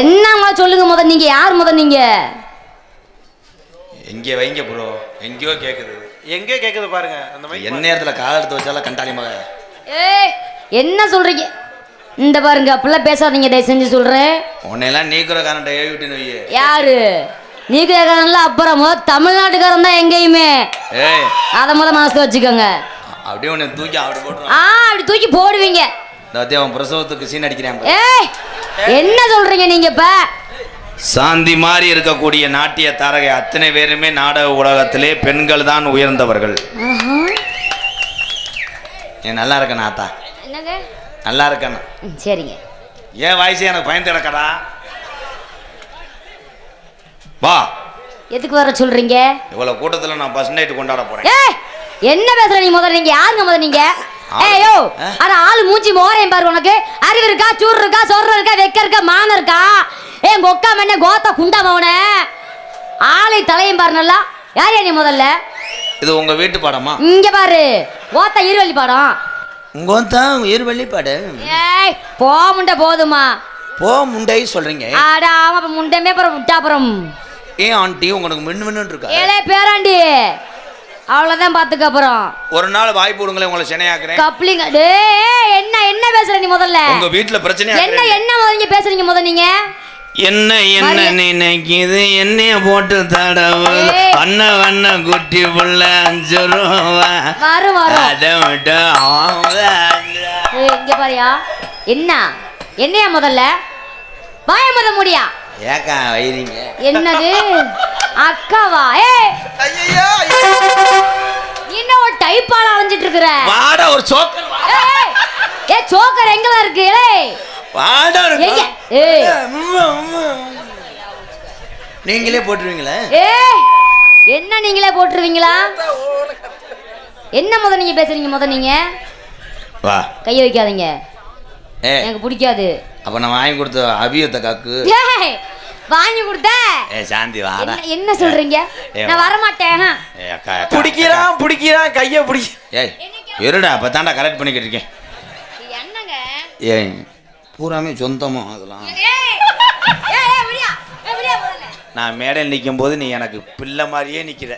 என்னம்மா சொல்லுங்க முத நீங்க? யார் முத நீங்க? எங்கே வைங்க ப்ரோ எங்கேயோ கேட்குது எங்கே கேக்குது பாருங்க. அந்த மாதிரி என்ன நேரத்தில் கால் எடுத்து வச்சாலும் கண்டாளி மக. ஏய் என்ன சொல்றீங்க? இந்த பாருங்க அப்படிலாம் பேசாதீங்க தயவு செஞ்சு சொல்றேன். உன்னையெல்லாம் நீக்கிற காரண்ட ஏவி விட்டுன்னு வையே. யாரு? நீக்கிறக்காரன்ல அப்புறம் தமிழ்நாட்டுக்காரன் தான் எங்கேயுமே. ஏய். அதை முத மனசுல வச்சுக்கோங்க. அப்படியே உன்னை தூக்கி அப்படி போட்டுருவான். ஆ அப்படி தூக்கி போடுவீங்க. இந்த அவன் பிரசவத்துக்கு சீன். ஏய் என்ன சொல்றீங்க நீங்க இப்ப? சாந்தி மாதிரி இருக்கக்கூடிய நாட்டிய தாரகை அத்தனை பேருமே நாடக உலகத்திலே பெண்கள் தான் உயர்ந்தவர்கள். நீ நல்லா இருக்க நாத்தா என்னங்க? நல்லா இருக்கண்ணா சரிங்க. ஏன் வயசு எனக்கு பயந்து கிடக்கடா? வா. எதுக்கு வர சொல்றீங்க? இவ்வளவு கூட்டத்துல நான் பஸ் நைட்டு கொண்டாட போறேன். என்ன பேசுற நீ முதல்ல? நீங்க யாருங்க முதல்ல நீங்க? ஏய்? அட ஆளு மூஞ்சி மோரையும் பாரு உனக்கு. அறிவு இருக்கா சூர் இருக்கா சொர்ற இருக்கா வெக்க இருக்கா மானம் இருக்கா? ஏய் உங்க ஒக்கா மண்ண கோத்தா குண்டா மவன ஆளை தலையும் பாரு நல்லா. யார் நீ முதல்ல? இது உங்க வீட்டு பாடமா? இங்க பாரு. ஓத்தா இருவள்ளி பாடம். உங்க தான் உயிர் வெளிப்பாடு ஏய் போ முண்டை போதுமா? போ முண்டை சொல்றீங்க. ஆட ஆமா முண்டமே அப்புறம் விட்டா அப்புறம் ஏன் ஆண்டி உங்களுக்கு மின்னு மின்னு இருக்கா? ஏலே பேராண்டி. அவ்வளவுதான் பாத்துக்க அப்புறம். ஒரு நாள் வாய்ப்பு விடுங்களேன் உங்களை சென்னையாக்குறேன் கப்ளிங்க டேய் என்ன என்ன பேசுற நீ முதல்ல? உங்க வீட்டுல பிரச்சனை என்ன என்ன முதல்ல பேசுறீங்க முத நீங்க? என்ன என்ன நினைக்குது? என்னைய போட்டு தடவு. அண்ண வண்ண குட்டி புள்ள அஞ்சு ரூபா. அதை ஏய், இங்க பாரியா. என்ன? என்னையா முதல்ல? வாய முத முடியா? ஏக்கா வைரீங்க. என்னது? அக்காவா? ஏ! என்ன ஒரு டைப்பால அலைஞ்சிட்டு இருக்கிற வாட ஒரு சோக்கர் வா. ஏய், ஏய், ஏ சோக்கர் எங்கதான் இருக்கு? ஏய் வாட ஒரு எங்க? ஏய் நீங்களே போட்டுருவீங்களே? ஏய் என்ன நீங்களே போட்டுருவீங்களா? என்ன முத நீங்க பேசுறீங்க முத நீங்க? வா. கைய வைக்காதீங்க. ஏ எனக்கு பிடிக்காது. அப்ப நான் வாங்கி கொடுத்த அபியத்தை காக்கு. வாங்கி கொடுத்த. ஏ சாந்தி வாடா. என்ன சொல்றீங்க? ஏ, நான் வர மாட்டேன் பிடிக்கிறான் பிடிக்கிறான் கையை பிடிக்க ஏய் இருடா அப்போ தாண்டா கரெக்ட் பண்ணிக்கிட்டு இருக்கேன். என்னங்க? ஏய் பூராமே சொந்தமா அதெல்லாம். நான் மேடையில் நிற்கும் போது நீ எனக்கு பிள்ளை மாதிரியே நிற்கிற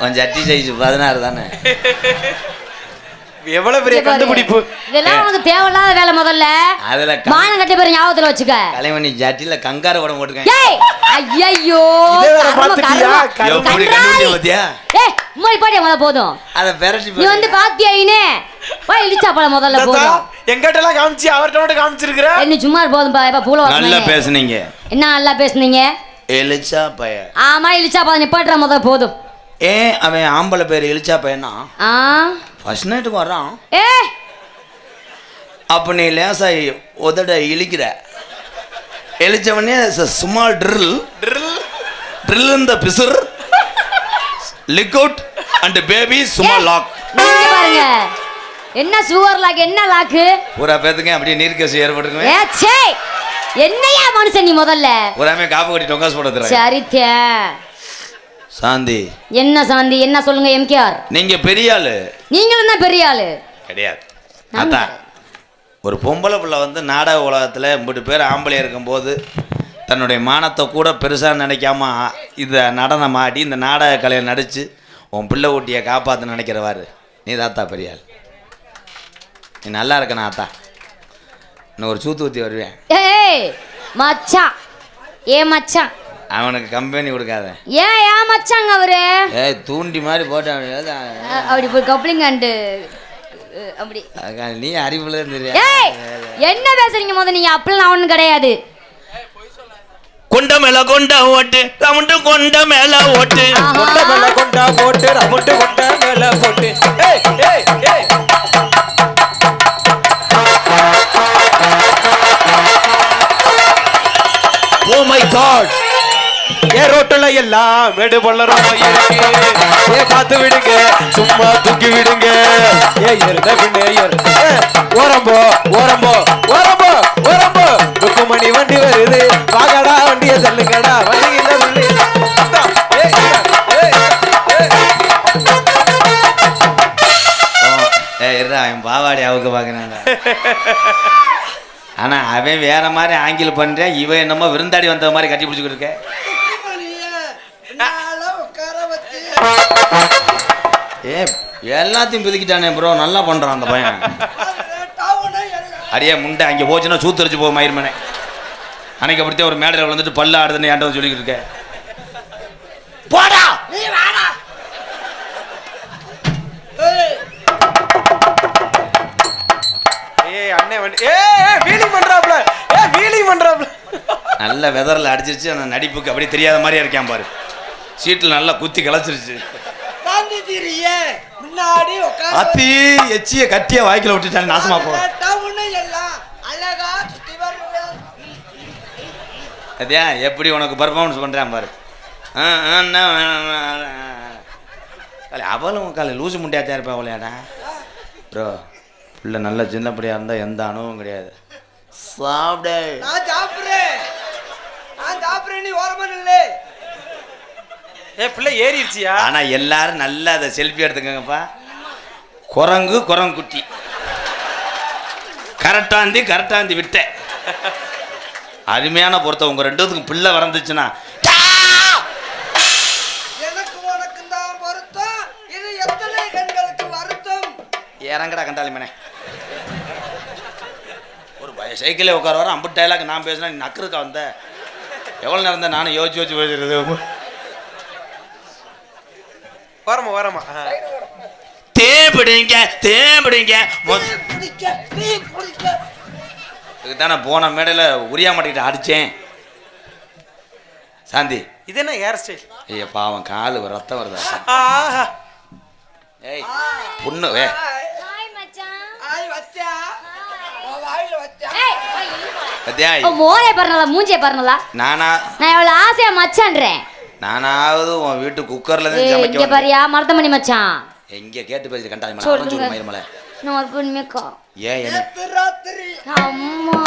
கொஞ்சம் அட்டி சைஸ் பதினாறு தானே? எவ்வளவு பெரிய. கண்டுபிடிப்பு? இதெல்லாம் உனக்கு தேவையில்லாத வேலை முதல்ல. அதில் மானம் கட்ட பேர் ஞாபகத்துல வச்சுக்க. கலைமணி ஜட்டியில் கங்காரு படம் போட்டுருக்கேன் ஏய் ஐயையோ இதே வேற கர்ம, பாத்துட்டியா? கர்ம. கர்ம. எப்படி கன்றாவி. கண்டுபிடிச்ச பார்த்தியா? ஏய் உம்மாடி பாடியா முத போதும். அதை பெரட்டி நீ வந்து பாத்தியா இனே? வா இழிச்சா பழம் முதல்ல போதும். எங்கிட்ட எல்லாம் காமிச்சு அவர்கிட்ட மட்டும் காமிச்சிருக்கிற? நீ சும்மா போதும் பா. பூல நல்லா பேசுனீங்க. என்ன நல்லா பேசுனீங்க? எலிச்சா பைய. ஆமா இழிச்சா பழம் நிப்பாட்டுற முத போதும். ஏன் அவன் ஆம்பளை பேர் எலிச்சா பையனா ஆ? ஃபர்ஸ்ட் நைட்டுக்கு வர்றான். ஏ! அப்போ நீ லேசா உதட இழிக்கிற. எலிச்சவனே ஸ்மால் ட்ரில் ட்ரில் ட்ரில் இந்த பிசுர். Leak out and baby small lock பாருங்க. என்ன சுவர் லாக் என்ன லாக்கு பூரா பேத்துக்கு அப்படியே நீர்க்கசி ஏற்பட்டுருக்குமே? ஏ சே என்னையா மனுஷன் நீ முதல்ல? பூராமே காப்பு கட்டி டொங்காஸ் போட தர சரித்தே. சாந்தி. என்ன சாந்தி? என்ன சொல்லுங்க எம்கேஆர்? நீங்க பெரிய ஆளு. நீங்களும் தான் பெரிய ஆளு. கிடையாது. அதான் ஒரு பொம்பளை பிள்ளை வந்து நாடக உலகத்தில் இம்பட்டு பேர் ஆம்பளை இருக்கும்போது தன்னுடைய மானத்தை கூட பெருசாக நினைக்காம இந்த நடனம் ஆடி இந்த நாடக கலையை நடித்து உன் பிள்ளை ஊட்டியை காப்பாற்ற நினைக்கிறவாரு. நீ தாத்தா பெரிய ஆள். நீ நல்லா இருக்கணும் ஆத்தா இன்னும் ஒரு சூத்து ஊற்றி வருவேன். ஏய் மச்சான். ஏ மச்சான். அவனுக்கு கம்பெனி கொடுக்காத. ஏன் ஏன் மச்சாங்க அவரு? ஏய் தூண்டி மாதிரி போட்டு அ- அப்படி போய் கப்ளிங் அண்டு அப்படி. நீ அறிவுல ஏய் என்ன பேசுறீங்க முத நீங்க? அப்படிலாம் ஒண்ணும் கிடையாது. கொண்ட மேல கொண்ட ஓட்டு ரவுண்டு கொண்ட மேல ஓட்டு. கொண்ட மேல கொண்டா போட்டு ரமுண்டு கொண்ட மேல போட்டு ஏய் ஏய் ஏய். ஓ மை காட் ஏ ரோட்டில் எல்லாம் மேடு பள்ளரமா இருக்கு ஏ பார்த்து விடுங்க சும்மா தூக்கி விடுங்க. ஏ இருந்த பின்னே ஏறு. ஓரம்போ ஓரம்போ ஓரம்போ ஓரம்போ ஓரம்போ. ருக்குமணி வண்டி வருது. வாகடா வண்டியை தள்ளுங்கடா. வண்டி இல்லை சொல்லி அவன் பாவாடி அவுக்க பார்க்கறான்டா ஆனா அவன் வேற மாதிரி ஆங்கில் பண்றேன் இவன் என்னமோ விருந்தாடி வந்த மாதிரி கட்டி பிடிச்சிக்கிட்டு இருக்கேன் ஏ எல்லாத்தையும் பிதுக்கிட்டானே ப்ரோ நல்லா பண்றான் அந்த பையன். அடியே முண்டை அங்கே போச்சுன்னா சூத்தரிச்சு போ மயிர்மனே. அன்னைக்கு அப்படித்தான் ஒரு மேடையில் விழுந்துட்டு பல்ல ஆடுதுன்னு வந்து சொல்லிக்கிட்டு இருக்க போடா! ஏய். அண்ணே வந்து ஏ வீலிங் பண்றாப்ல. ஏ வீலிங் பண்றாப்ல. நல்ல வெதரில் அடிச்சிருச்சு. அந்த நடிப்புக்கு அப்படியே தெரியாத மாதிரியே இருக்கான் பாரு. சீட்டில் நல்லா குத்தி கிளச்சிருச்சு அத்தி எச்சிய கட்டிய வாய்க்கில் விட்டுட்டாங்க நாசமா போ. டவுனு எல்லாம் அழகா சுத்தி வருவேன் அதே எப்படி உனக்கு பர்ஃபார்மன்ஸ் பண்ணுறான் பாரு. அவளும் காலை லூசு முட்டையாத்தான் இருப்பா அவளையாடா. ப்ரோ பிள்ளை நல்ல சின்ன பிள்ளையா இருந்தால் எந்த அணுவும் கிடையாது. சாப்பிடு. நான் சாப்பிடுறேன். நான் சாப்பிடுறேன் நீ ஓரமா நில்லு. ஏ பிள்ளை ஏறிடுச்சியா? ஆனா எல்லாரும் நல்லா அதை செல்ஃபி எடுத்துக்கங்கப்பா. குரங்கு குரங்குட்டி. கரெக்டாந்தி கரெக்டாந்தி விட்ட. அருமையான பொருத்தம். உங்க ரெண்டுத்துக்கும் பிள்ளை வறந்துச்சுன்னா இறங்கடா கண்டாளி மனே ஒரு பய சைக்கிளே உட்கார வர அம்பு டைலாக் நான் பேசினா நீ நக்கருக்கா வந்த? எவ்வளோ நேரம் தான் நானும் யோசிச்சு யோசிச்சு பேசுறது? ஓரமா ஓரமா ஆ. தேம்பிடுங்க தேம்பிடுங்க நீ பிடிக்க நீ பிடிக்க. இதுக்கு தான் நான் போன மேடையில் உரியா மாட்டிக்கிட்டு அடித்தேன் சாந்தி. இது என்ன ஹேர் ஸ்டைல் ஐயா பாவம் காலு ரத்தம் வருதா? ஆஹா ஏய் பொண்ணு வே மூஞ்சியை பாருங்களா நானா? நான் எவ்வளவு ஆசையா மச்சான்றேன். நானாவது உன் வீட்டு குக்கர்ல இருந்து இங்க சமைக்க பாரியா மருதமணி மச்சான். எங்க கேட்டு பேசி கண்டாதி மலை சொல்லுங்க. சொல்லு மயிர்மலை நான் ஒரு ஏன் என்ன? நேத்து ராத்திரி. அம்மா.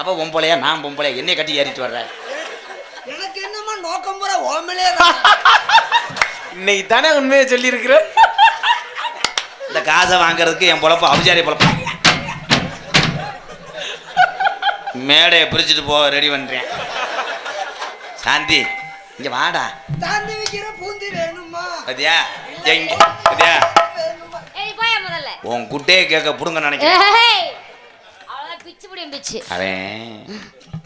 அவ பொம்பளையா நான் பொம்பளையா? என்னைய கட்டி ஏறிட்டு வர்றேன் எனக்கு என்னமா நோக்கம் பூரா ஓமலே இன்னைக்கு தானே உண்மையை சொல்லியிருக்கிற? இந்த காசை வாங்குறதுக்கு என் பொழப்பு அபிஜாரி பொழப்பு. மேடையை பிரிச்சுட்டு போக ரெடி பண்றேன். சாந்தி இங்க வாடா. தாண்டி வைக்கிற பூந்தி வேணுமா? பத்தியா? எங்க பத்தியா? வேணுமா ஏய் போயா முதல்ல. உன் குட்டையை கேட்க புடுங்க நினைக்கிறேன். அவன்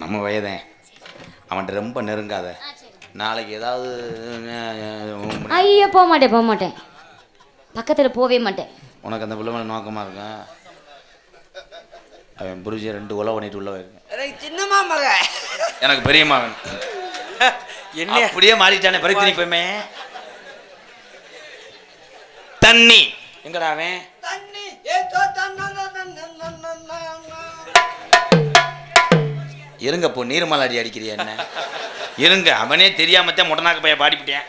நம்ம வயதேன் அவன்கிட்ட ரொம்ப நெருங்காத. நாளைக்கு ஏதாவது ஐயோ போக மாட்டேன் போக மாட்டேன். பக்கத்துல போவே மாட்டேன். உனக்கு அந்த பிள்ளை மேல நோக்கமா இருக்கும் அவன் புரிஞ்சு ரெண்டு உழவு பண்ணிட்டு உள்ள எனக்கு சின்னமா மக. எனக்கு பெரியம்மா வேணும் என்ன அப்படியே மாறிட்டானே பரித்தினி போயுமே தண்ணி. எங்கடா அவன்? தண்ணி. இருங்க போ நீர்மலை அடி அடிக்கிறியா என்ன? இருங்க அவனே தெரியாமத்தான் முட்டனாக்க பையன் பாடிவிட்டேன்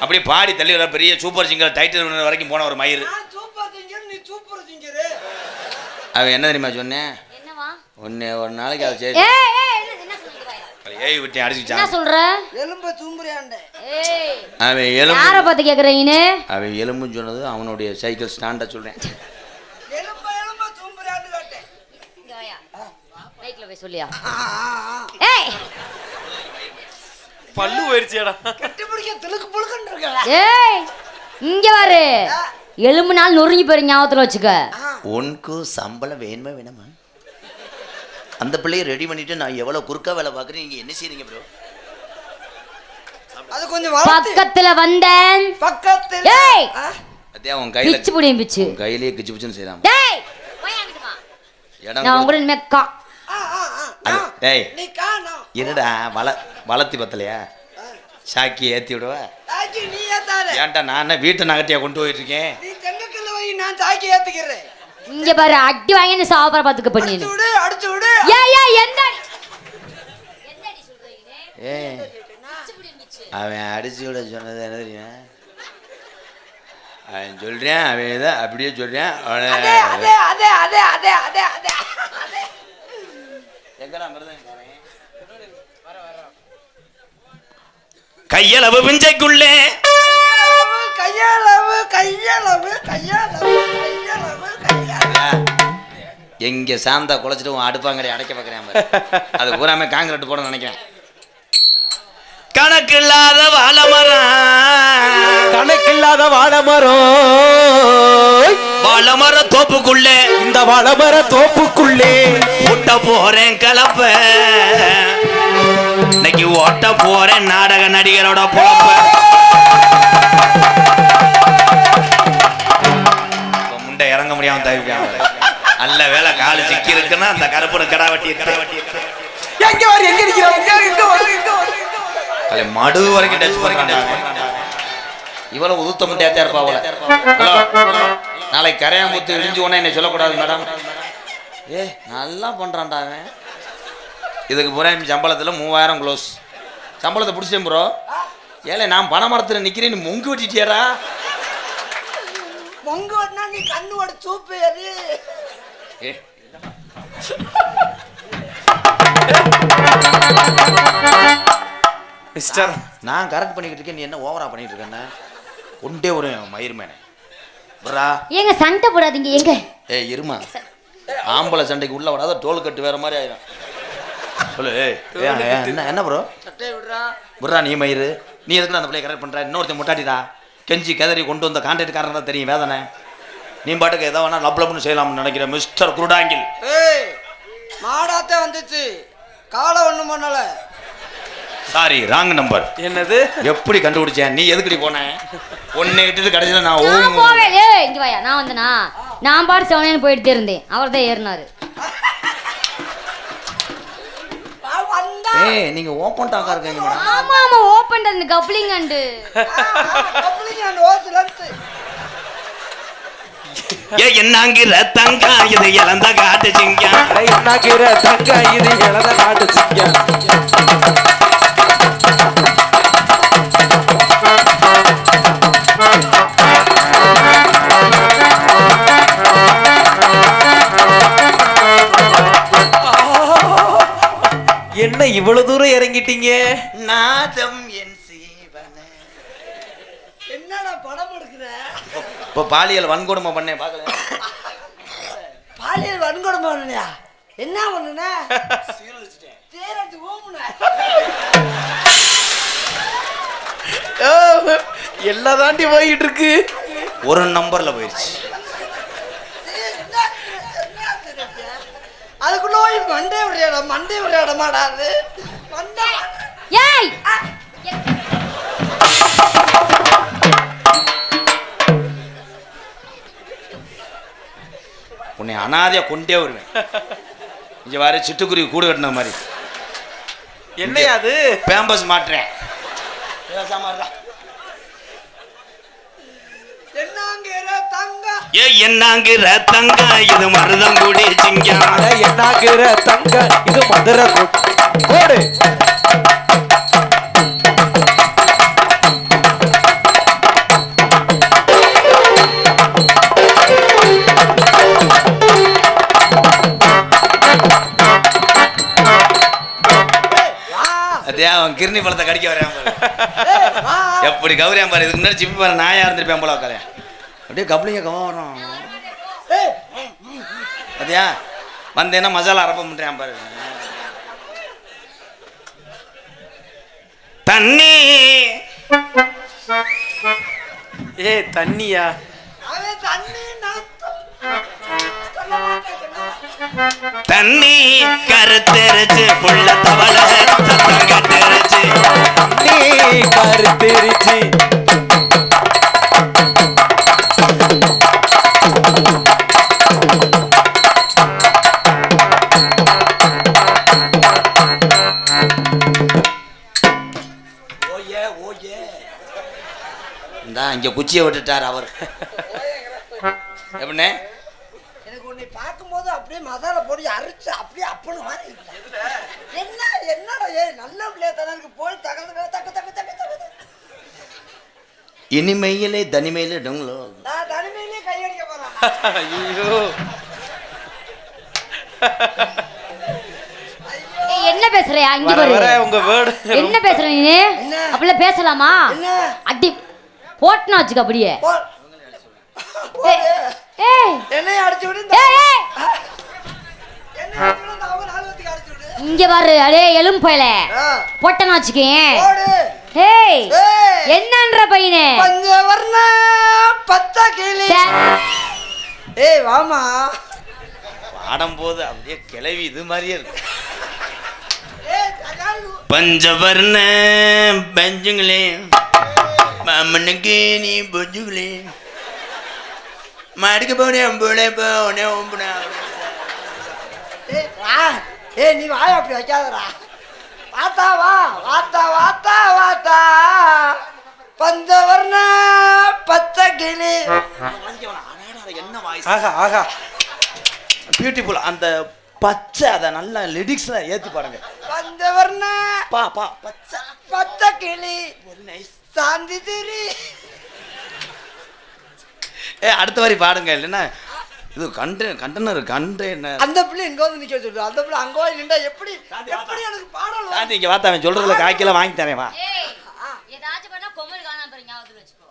அப்படியே பாடி தள்ளி வர பெரிய சூப்பர் சிங்கர் டைட்டில் வரைக்கும் போன ஒரு மயிர் நான் சூப்பர் சிங்கர் நீ சூப்பர் சிங்கரு. அவன் என்ன தெரியுமா சொன்னேன் ஒன்று ஒரு நாளைக்கு அதை சரி ஏய் என்ன சொல்ற? எலும்ப அவன் எலும்பு யார பார்த்து கேக்குறீங்கன்னு அவன் எலும்புன்னு சொன்னது அவனுடைய சைக்கிள் ஸ்டாண்டை சொல்கிறேன் எலும்ப எலும்ப தூம்புறியாண்டு கேட்டேன். இங்க வாயா. மைக்ல போய் சொல்லியா? ஆ, ஆ, ஆ. ஏய். பல்லு போயிருச்சியாடா கட்டி பிடிக்க திலுக்கு புழுக்குன்னு இருக்கல ஏய் இங்க பாரு எலும்பு நாள் நொறுங்கி போயிரு ஞாபகத்துல வச்சுக்க. உனக்கு சம்பளம் வேணுமா வேணாமா? அந்த பிள்ளையை ரெடி பண்ணிட்டு நான் எவ்வளோ குறுக்கா வேலை பார்க்குறேன் நீங்கள் என்ன செய்றீங்க ப்ரோ அது கொஞ்சம் பக்கத்துல வந்தேன். பக்கத்தில். ஏய்! அதே உன் கையில் பிச்சு புடியும் பிச்சு. உன் கையிலேயே கிச்சு பிச்சுன்னு செய்யலாம் டேய்! போய். இடம் நான் உங்களை இனிமே கா. இருடா வள வளர்த்தி பத்தலையா? சாக்கி ஏற்றி விடுவா? தாக்கி நீ ஏத்தாத. ஏன்டா நான் வீட்டை நகட்டியா கொண்டு போயிட்டு இருக்கேன் நீ தெங்கக்கல்ல வை நான் தாக்கி ஏத்துக்கிறேன். இங்க பாரு அடி வாங்கி சாப்பிட பாத்துக்க அடிச்சு பண்ணிடு விடு அடிச்சு விடு. ஏய் ஏய் எந்த அடி? எந்த அடி? சொல்றீங்க ஏ பிச்சு புடியும் பிச்சு அவன் அடிச்சு விட சொன்னது என்ன தெரியுமா? அவன் சொல்றேன் அவன் இதை அப்படியே சொல்றேன் அதே அவனை அதே அதே அதே அதே அதே அதே எங்கடா மிருதங்க கையளவு பிஞ்சைக்குள்ளே கையளவு கையளவு கையளவு கையளவு கையளவு. எங்க சாந்தா குலைச்சிட்டு அடுப்பாங்கடி அடைக்க பார்க்குறேன் பாரு. அது பூராமே காங்கிரட் போட நினைக்கிறேன். கணக்கில்லாத வாழமரம். கணக்கில்லாத வாழமரம். வாழமர தோப்புக்குள்ளே. இந்த வாழமர தோப்புக்குள்ளே. ஓட்ட போறேன் கலப்ப. இன்னைக்கு ஓட்ட போறேன் நாடக நடிகரோட பொழப்ப முண்டை இறங்க முடியாம தவிர்க்காம நல்ல வேலை காலு சிக்கி இருக்குன்னா அந்த கருப்பனு கடா வெட்டி கடா வெட்டி எங்க வர எங்க அது மடு வரைக்கும் டச் வரைக்கும் இவ்வளவு உதுத்த முட்டையாத்தா இருப்பா அவள நாளைக்கு கரையாம்பூத்து இடிஞ்சு உடனே என்னை சொல்லக்கூடாது மேடம். ஏ நல்லா பண்றான்டா அவன். இதுக்கு என் சம்பளத்துல மூவாயிரம் க்ளோஸ். சம்பளத்தை பிடிச்சேன் ப்ரோ ஏலே நான் பண மரத்தில் நிற்கிறேன் நீ மொங்கு வெட்டிட்டியாடா. பொங்கு வந்தா நீ கண்ணோட சூப்பு ஏ. மிஸ்டர். நான் கரெக்ட் பண்ணிக்கிட்டு இருக்கேன் நீ என்ன ஓவரா பண்ணிட்டு இருக்கேன்னு கொண்டே ஒரு மயிர் மேனே. ப்ரா ஏங்க சண்டை போடாதீங்க எங்க ஏ இருமா. ஆம்பளை சண்டைக்கு உள்ள விடாத டோல் கட்டு வேற மாதிரி ஆயிரும். சொல்லு என்ன என்ன ப்ரோ சட்டை விடுறா. புர்ரா நீ மயிறு. நீ எதுக்கு அந்த பிள்ளைய கரெக்ட் பண்ற? இன்னொருத்தன் முட்டாட்டிடா. கெஞ்சி கதறி கொண்டு வந்த கான்ட்ராக்ட்காரன் தான் தெரியும் வேதனை. நீ பாட்டுக்கு எதோ வேணா லப் லப்னு செய்யலாம்னு நினைக்கிற மிஸ்டர் குருடாங்கில். ஏய் மாடாத்தே வந்துச்சு. காலை ஒண்ணும் பண்ணல. சாரி ராங் நம்பர் என்னது? எப்படி கண்டுபிடிச்சேன்? நீ எதுக்குடி போன? ஒன்னே விட்டுட்டு கடைசியில் நான் நான் ஓ போவேன். ஏய் இங்க வாயா நான் வந்தனா? நான் பாட்டு செவனேன்னு போயிட்டு இருந்தேன். அவர் தான் ஏறினாரு வா, வந்தா ஏய் நீங்க ஓப்பன் டாக்கா இருக்கீங்க மேடம். ஆமா ஆமா ஓப்பன் அந்த கப்ளிங் அண்டு கப்ளிங் அந்த ஓசுல இருந்து ஏ என்னங்கிற தங்கா இது இழந்த காட்டு சிங்கா அட என்னாக்கிற தங்க இது இழந்த நாட்டு சிங்கம்? இவ்வளவு தூரம் இறங்கிட்டீங்க? நாதம் என் சீவனே. என்னடா படம் எடுக்கிற? இப்போ பாலியல் வன்கொடுமை பண்ணேன் பார்க்கல? பாலியல் வன்கொடுமை பண்ணலையா? என்ன பண்ணுன? சீரழிச்சு ஓமுன எல்லாம் தாண்டி போயிட்டு இருக்கு. ஒரு நம்பர்ல போயிடுச்சு. அதுக்குள்ள போய் மண்டே விளையாட மண்டே விளையாட மாடாது ஏய்! உன்னை அனாதையா கொண்டே வருவேன். இங்க வர சிட்டுக்குருவி கூடு கட்டின மாதிரி. என்னையா அது? பேம்பஸ் மாட்டுறேன். என்னங்கிற ஏ என்னங்கிற தங்க? இது மருதங்குடி சிங்கம். அட என்னாக்கிற தங்க? இது மதுரை அதே அவன் கிருணி பழத்தை கடிக்க வரையான் எப்படி கௌரியாம் பாரு இதுக்கு முன்னாடி சிப்பி பாரு நாயா இருந்திருப்பேன் போல உட்கார. அப்படியே கப்ளிங்க கவனம் வரும். அதியா வந்தேன்னா மசாலா அரப்ப முட்டேன் பாரு. தண்ணி. ஏ தண்ணியா? தண்ணி. தண்ணி கருத்தெரிச்சு புள்ள தவள சத்தம் கட்டுருச்சு நீ கருத்திருச்சு. இங்க குச்சியை விட்டுட்டார் அவர். எப்படின்னே எனக்கு உன்னை பார்க்கும்போது அப்படியே மசாலா போட்டு அரைச்சு அப்படியே அப்பனு மாதிரி. என்ன என்னடா ஏ நல்ல பிள்ளைய தானே இருக்கு. போய் தகது தக்க தக்க தக்க தக்க இனிமையிலே தனிமையிலே டொங்களோ நான் தனிமையிலே கையடிக்க போறேன். ஐயோ. என்ன பேசுறியா? இங்க வர உங்க வேர்டு என்ன பேசுற நீ என்ன? அப்படிலாம் பேசலாமா? என்ன? அடி போட்டுனா வச்சுக்க அப்படியே. இங்க பாரு அடே எலும்பு பயல. போட்டனா வச்சுக்கேன். ஏய் என்னன்ற பையனே? பஞ்சவர்ண பச்சை கிளி. சே. ஏய் வாமா. ஆடும்போது அப்படியே கிளவி இது மாதிரியே இருக்கு. பஞ்சவர்ண பஞ்சுங்களே. மாமனுக்கு நீ பஞ்சுங்களே மாடுக்கு போனேன் போனே ஏய் வா. ஏய் நீ வாய அப்படி வைக்காதடா. வாத்தா வா. வாத்தா வாத்தா வாத்தா. பஞ்சவர்ண பச்சை கிளி என்ன வாய்ஸ்? ஆஹா ஆஹா பியூட்டிஃபுல் அந்த பச்சை அதை நல்லா லிரிக்ஸ்ல ஏத்தி பாருங்க. பஞ்சவர்ண பா பா பச்சை. பச்சை கிளி. சாந்தி திரி ஏ அடுத்த வரி பாடுங்க இல்லைன்னா? இது கண்டே கண்டனர் கண்டெய்னர். அந்த பிள்ளை இங்க வந்து நிக்க சொல்லுது அந்த பிள்ளை அங்க போய் நின்றா எப்படி எப்படி எனக்கு பாடலாம் சாந்தி இங்க வாத்தா அவன் சொல்றதுல காய்க்கல வாங்கி தரேன் வா. ஏதாச்சும் பண்ணா கொமல் காணாம போறீங்க வச்சுக்கோ.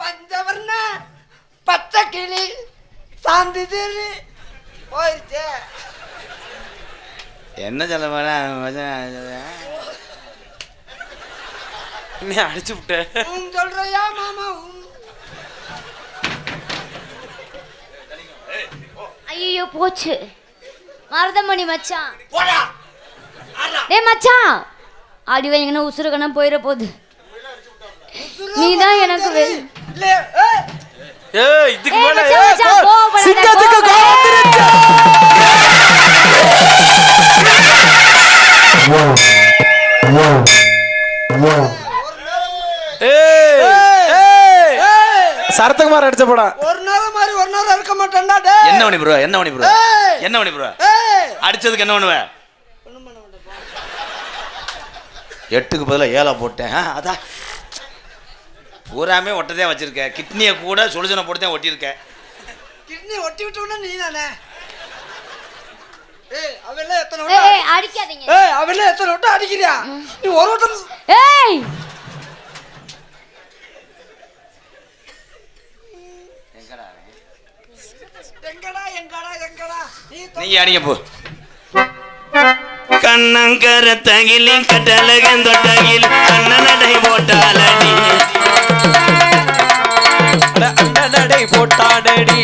பஞ்சவர்ண பச்சை கிளி. சாந்தி திரி போயிருச்சே. என்ன சொல்ல போனா நீ அடிச்சு விட்ட? சொல்றியா மாமா? ஐயோ போச்சு. மருதமணி மச்சான். டேய் மச்சான். அடி வைங்கன்னு உசுறு கணம் போயிட போகுது நீதான் எனக்கு வே- இல்ல ஏய் இதுக்கு மேல சிங்கத்துக்கு. கோவம் வந்துருச்சு. சரத்குமார் அடிச்ச படம். ஒரு நேரம் மாதிரி ஒரு நேரம் இருக்க மாட்டேன்டா டேய். என்ன பண்ணி ப்ரோ என்ன பண்ணி ப்ரோ. என்ன பண்ணி ப்ரோ அடிச்சதுக்கு என்ன பண்ணுவேன் ஒண்ணும் பண்ண மாட்டேன் எட்டுக்கு பதிலாக ஏழை போட்டேன். ஆ, அதான் பூராமே ஒட்டதே வச்சிருக்கேன் கிட்னியை கூட சொல்யூஷனை போட்டு தான் ஒட்டியிருக்கேன் கிட்னி ஒட்டி விட்டவன நீ தானே ஏய் அவெல்லாம் எத்தனை ஏய், வட்டம் ஏய், அடிக்காதீங்க. ஏய் அவெல்லாம் எத்தனை வட்டம் அடிக்கிறியா? நீ ஒரு வட்டம் ஏய்! எங்கடா எங்கடா எங்கடா நீ தொ- நீங்க அடிங்க போ. கண்ணங்கர தகிலி கட்டழகன் தொட்டகில் கண்ணனடை போட்டாலடி போட்டாடடி.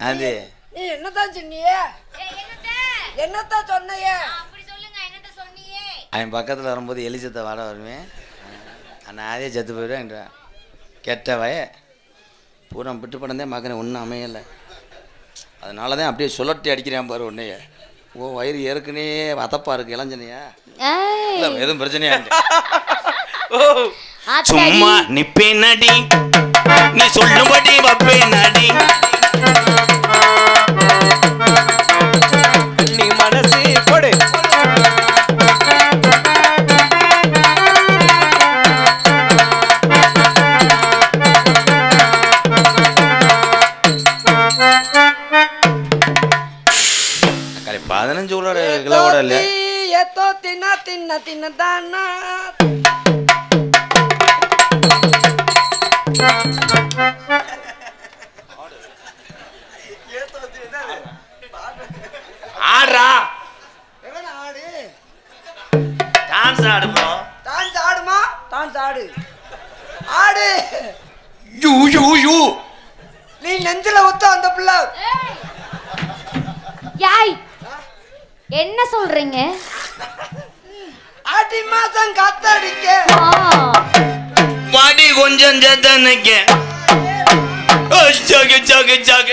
அது. நீ என்னதான் சொன்னியே? என்னத்தான் சொன்னையே? அவன் பக்கத்தில் வரும்போது எலிசத்தை வாட வருவேன் நான் அதே செத்து போயிடுவேன் கெட்ட வய. பூரா விட்டு படந்தே பார்க்குறேன் ஒன்றும் அமையலை. அதனால தான் அப்படியே சுழட்டி அடிக்கிறேன் பாரு உன்னைய. ஓ வயிறு ஏற்கனவே வதப்பா இருக்கு இளஞ்சனையா? இல்லை எதுவும் பிரச்சனையா ஓ. சும்மா நிப்பேன் நடி நீ சொல்லும்படி வப்பேன் நடி பதினஞ்சு கூட கிலோ கூட இல்லை ஏத்தோ தின்னா தின்ன தின்ன டான்ஸ் ஆடு ப்ரோ டான்ஸ் ஆடுமா? டான்ஸ் ஆடு. ஆடு. You you you. நீ நெஞ்சில ஊத்த அந்த பிள்ளை. யாய். என்ன சொல்றீங்க? ஆட்டி மாசம் காத்தடிக்க. வாடி கொஞ்சம் ஜத்தனுக்கு ஜாக ஜாக ஜாக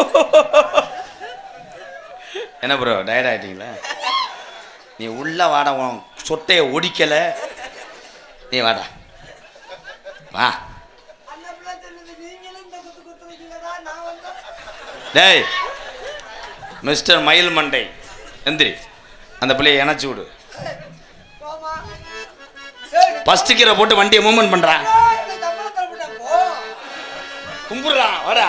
என்ன ப்ரோ டயர்ட் ஆகிட்டீங்களா நீ உள்ள வாடா உன் சொட்டையை ஒடிக்கலை. நீ வாடா. வா. டேய் மிஸ்டர் மயில் மண்டை. எந்திரி. அந்த பிள்ளையை இணைச்சி விடு. ஃபஸ்ட்டு ஃபர்ஸ்ட் கீரை போட்டு வண்டியை மூவ்மெண்ட் பண்ணுறான் கும்பிட்றான் வாடா.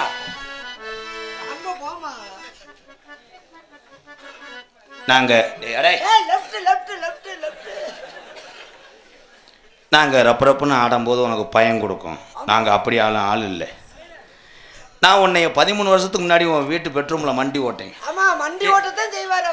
நாங்கள் அடே. ஏய் லெஃப்ட் லெஃப்ட் லெஃப்ட் லெஃப்ட் நாங்கள் ரப்பு ரப்புன்னு ஆடும்போது உனக்கு பயம் கொடுக்கும். நாங்கள் அப்படி ஆள் ஆள் இல்லை. நான் உன்னைய பதிமூணு வருஷத்துக்கு முன்னாடி உன் வீட்டு பெட்ரூமில் மண்டி ஓட்டேன். ஆமா மண்டி ஓட்டத்தான் செய்வாரு